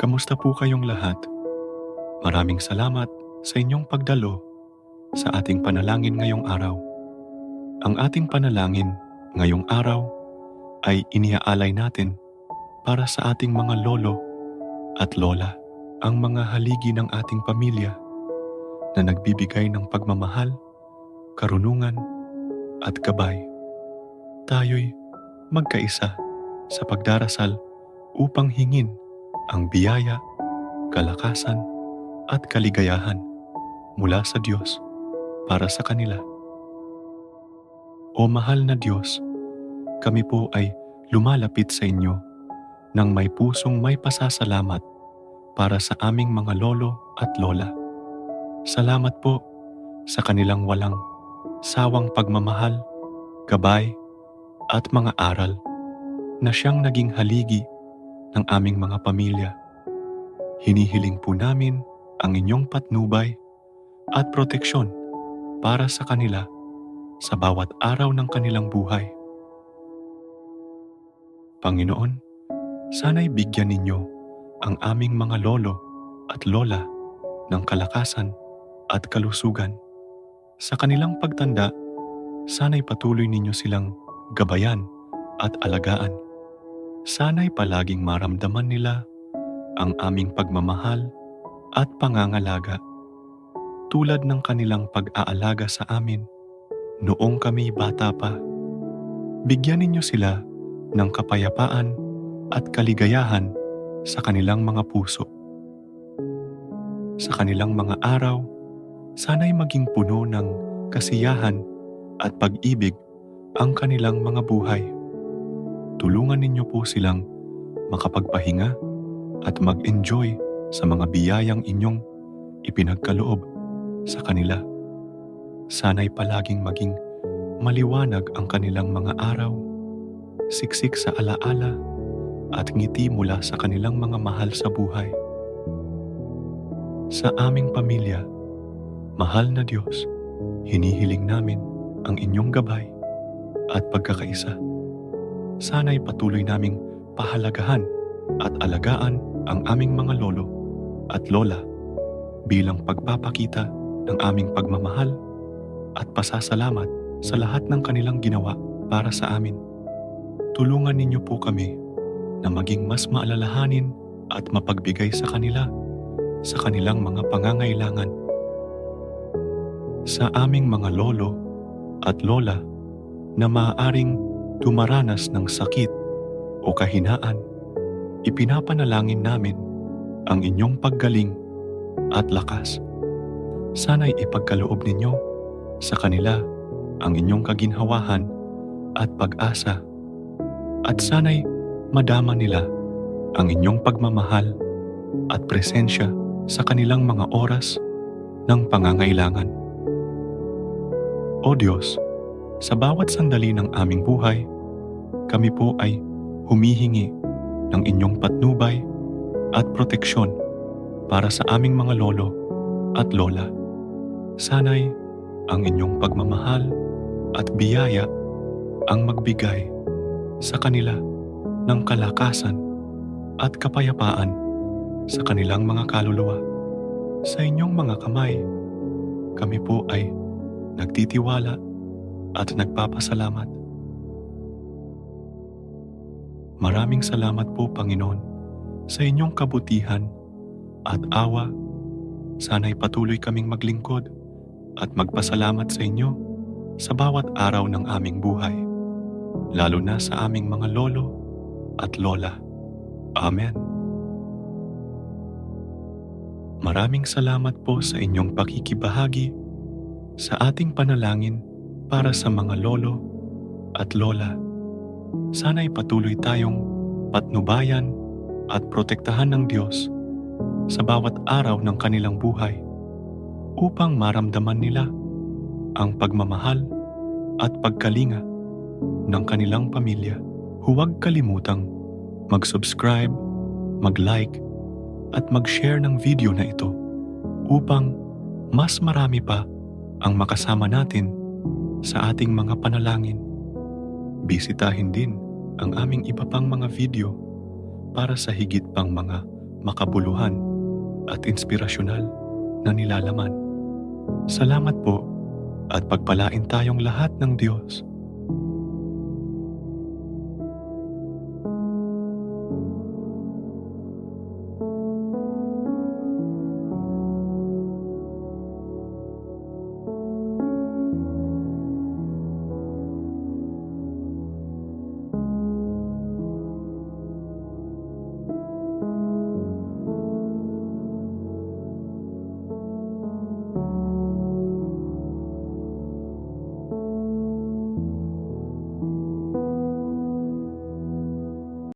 Kamusta po kayong lahat? Maraming salamat sa inyong pagdalo sa ating panalangin ngayong araw. Ang ating panalangin ngayong araw ay iniaalay natin para sa ating mga lolo at lola, ang mga haligi ng ating pamilya na nagbibigay ng pagmamahal, karunungan at gabay. Tayo'y magkaisa sa pagdarasal upang hingin ang biyaya, kalakasan at kaligayahan mula sa Diyos para sa kanila. O mahal na Diyos, kami po ay lumalapit sa inyo nang may pusong may pasasalamat para sa aming mga lolo at lola. Salamat po sa kanilang walang sawang pagmamahal, gabay at mga aral na siyang naging haligi ng aming mga pamilya. Hinihiling po namin ang inyong patnubay at proteksyon para sa kanila sa bawat araw ng kanilang buhay. Panginoon, sana'y bigyan ninyo ang aming mga lolo at lola ng kalakasan at kalusugan. Sa kanilang pagtanda, sana'y patuloy ninyo silang gabayan at alagaan. Sana'y palaging maramdaman nila ang aming pagmamahal at pangangalaga tulad ng kanilang pag-aalaga sa amin noong kami bata pa. Bigyan ninyo sila ng kapayapaan at kaligayahan sa kanilang mga puso. Sa kanilang mga araw, sana'y maging puno ng kasiyahan at pag-ibig ang kanilang mga buhay. Tulungan ninyo po silang makapagpahinga at mag-enjoy sa mga biyayang inyong ipinagkaloob sa kanila. Sana'y palaging maging maliwanag ang kanilang mga araw, siksik sa alaala at ngiti mula sa kanilang mga mahal sa buhay. Sa aming pamilya, mahal na Diyos, hinihiling namin ang inyong gabay at pagkakaisa. Sana'y patuloy naming pahalagahan at alagaan ang aming mga lolo at lola bilang pagpapakita ng aming pagmamahal at pasasalamat sa lahat ng kanilang ginawa para sa amin. Tulungan ninyo po kami na maging mas maalalahanin at mapagbigay sa kanila sa kanilang mga pangangailangan. Sa aming mga lolo at lola na maaaring dumaranas ng sakit o kahinaan, ipinapanalangin namin ang inyong paggaling at lakas. Sana'y ipagkaloob ninyo sa kanila ang inyong kaginhawahan at pag-asa at sana'y madama nila ang inyong pagmamahal at presensya sa kanilang mga oras ng pangangailangan. O Diyos, sa bawat sandali ng aming buhay, kami po ay humihingi ng inyong patnubay at proteksyon para sa aming mga lolo at lola. Sana'y ang inyong pagmamahal at biyaya ang magbigay sa kanila ng kalakasan at kapayapaan sa kanilang mga kaluluwa. Sa inyong mga kamay, kami po ay nagtitiwala at nagpapasalamat. Maraming salamat po Panginoon sa inyong kabutihan at awa. Sana'y patuloy kaming maglingkod at magpasalamat sa inyo sa bawat araw ng aming buhay, lalo na sa aming mga lolo at lola. Amen. Maraming salamat po sa inyong pakikibahagi sa ating panalangin para sa mga lolo at lola. Sana'y patuloy tayong patnubayan at protektahan ng Diyos sa bawat araw ng kanilang buhay upang maramdaman nila ang pagmamahal at pagkalinga ng kanilang pamilya. Huwag kalimutang mag-subscribe, mag-like, at mag-share ng video na ito upang mas marami pa ang makasama natin sa ating mga panalangin. Bisitahin din ang aming iba pang mga video para sa higit pang mga makabuluhan at inspirasyonal na nilalaman. Salamat po at pagpalain tayong lahat ng Diyos